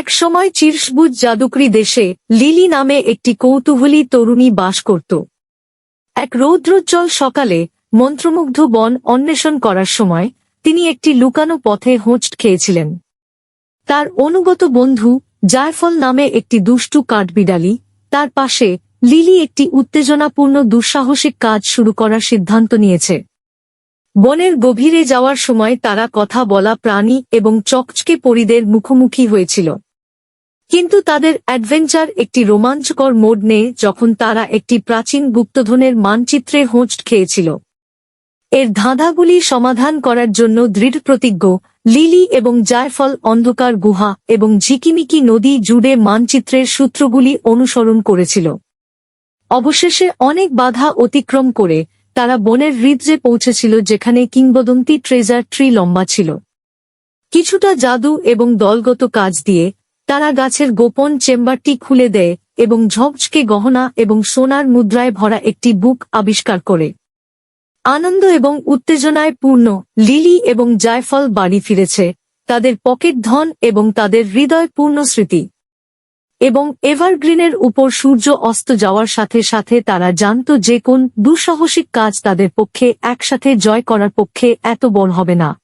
এক সময় চিরসবুজ জাদুকরি দেশে লিলি নামে একটি কৌতূহলী তরুণী বাস করত। এক রৌদ্রোজ্জ্বল সকালে মন্ত্রমুগ্ধ বন অন্বেষণ করার সময় তিনি একটি লুকানো পথে হোঁচট খেয়েছিলেন। তার অনুগত বন্ধু জায়ফল নামে একটি দুষ্টু কাঠবিড়ালি, তার পাশে লিলি একটি উত্তেজনাপূর্ণ দুঃসাহসিক কাজ শুরু করার সিদ্ধান্ত নিয়েছে। বনের গভীরে যাওয়ার সময় তারা কথা বলা প্রাণী এবং চকচকে পরিদের মুখোমুখি হয়েছিল। কিন্তু তাদের অ্যাডভেঞ্চার একটি রোমাঞ্চকর মোড নেয় যখন তারা একটি প্রাচীন গুপ্তধনের মানচিত্রে হোঁচট খেয়েছিল। এর ধাঁধাগুলি সমাধান করার জন্য দৃঢ় প্রতিজ্ঞ, লিলি এবং জায়ফল অন্ধকার গুহা এবং ঝিকিমিকি নদী জুড়ে মানচিত্রের সূত্রগুলি অনুসরণ করেছিল। অবশেষে অনেক বাধা অতিক্রম করে তারা বনের হৃদ্রে পৌঁছেছিল যেখানে কিংবদন্তি ট্রেজার ট্রি লম্বা ছিল। কিছুটা জাদু এবং দলগত কাজ দিয়ে তারা গাছের গোপন চেম্বারটি খুলে দেয় এবং ঝকঝকে গহনা এবং সোনার মুদ্রায় ভরা একটি বুক আবিষ্কার করে। আনন্দ এবং উত্তেজনায় পূর্ণ, লিলি এবং জায়ফল বাড়ি ফিরেছে, তাদের পকেট ধন এবং তাদের হৃদয় পূর্ণ স্মৃতি। এবং এভারগ্রিনের উপর সূর্য অস্ত যাওয়ার সাথে সাথে তারা জানত যে কোন দুঃসাহসিক কাজ তাদের পক্ষে একসাথে জয় করার পক্ষে এত বড় হবে না।